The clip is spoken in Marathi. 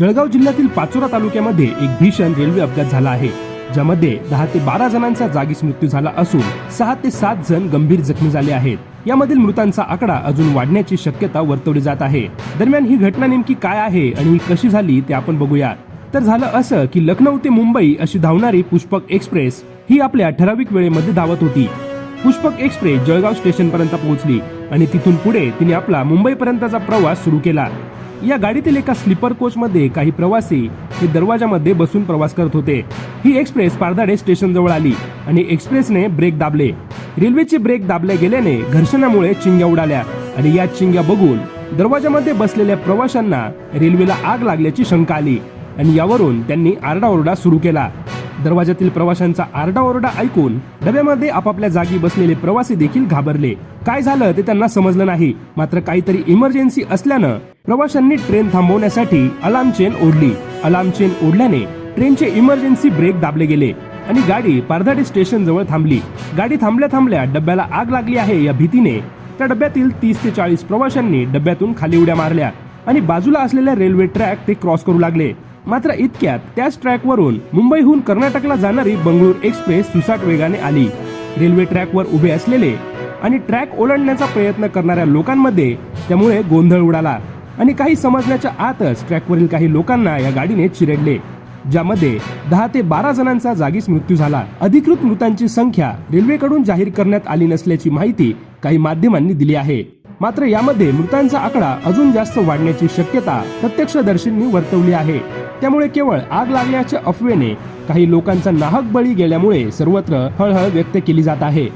जळगाव जिल्ह्यातील पाचोरा तालुक्यामध्ये एक भीषण रेल्वे अपघात झाला आहे ज्यामध्ये दहा ते बारा जणांचा जागीच मृत्यू झाला असून सहा ते सात जण गंभीर जखमी झाले आहेत. यामधील मृतांचा आकडा अजून वाढण्याची शक्यता वर्तवली जात आहे. दरम्यान ही घटना नेमकी काय आहे आणि ही कशी झाली ते आपण बघूया तर झालं असं की लखनौ ते मुंबई अशी धावणारी पुष्पक एक्सप्रेस ही आपल्या ठराविक वेळेमध्ये धावत होती. पुष्पक एक्सप्रेस जळगाव स्टेशन पर्यंत पोहोचली आणि तिथून पुढे तिने आपला मुंबई पर्यंतचा प्रवास सुरू केला. या गाडीतील एका स्लीपर कोचमध्ये काही प्रवासी हे दरवाजामध्ये बसून प्रवास करत होते. ही एक्सप्रेस पारदाडे स्टेशनजवळ आली आणि एक्सप्रेसने ब्रेक दाबले. रेल्वेचे ब्रेक दाबले गेल्याने घर्षणामुळे चिंग्या उडाल्या आणि या चिंग्या बघून दरवाजामध्ये बसलेल्या प्रवाशांना रेल्वेला आग लागल्याची शंका आली आणि यावरून त्यांनी आरडाओरडा सुरू केला. दरवाजातील प्रवाशांचा आरडाओरडा ऐकून डब्यामध्ये आपापल्या जागी बसलेले प्रवासी देखील घाबरले. काय झालं ते त्यांना समजलं नाही. मात्र काहीतरी इमर्जन्सी असल्यानं प्रवाशांनी ट्रेन थांबवण्यासाठी अलार्म चेन ओढली. अलार्म चेन ओढल्याने ट्रेनचे इमर्जन्सी ब्रेक दाबले गेले आणि गाडी पारधाडी स्टेशन जवळ थांबली. गाडी थांबल्या थांबल्या डब्याला आग लागली आहे या भीतीने. त्या डब्यातील तीस ते चाळीस प्रवाशांनी डब्यातून खाली उड्या मारल्या आणि बाजूला असलेल्या रेल्वे ट्रॅक ते क्रॉस करू लागले. मात्र इतक्यात त्याच ट्रॅकवरून मुंबईहून कर्नाटकला जाणारी बंगळूर एक्सप्रेस सुसाट वेगाने आली. रेल्वे ट्रॅकवर उभे असलेले आणि ट्रॅक ओलांडण्याचा प्रयत्न करणाऱ्या लोकांमध्ये त्यामुळे गोंधळ उडाला आणि काही समजण्याच्या आतच ट्रॅकवरील काही लोकांना या गाडीने चिरडले ज्यामध्ये दहा ते बारा जणांचा जागीच मृत्यू झाला. अधिकृत मृतांची संख्या रेल्वेकडून जाहीर करण्यात आली नसल्याची माहिती काही माध्यमांनी दिली आहे. मात्र यामध्ये मृतांचा आकडा अजून जास्त वाढण्याची शक्यता प्रत्यक्षदर्शींनी वर्तवली आहे. त्यामुळे केवळ आग लागल्याच्या अफवेने काही लोकांचा नाहक बळी गेल्यामुळे सर्वत्र हळहळ व्यक्त केली जात आहे.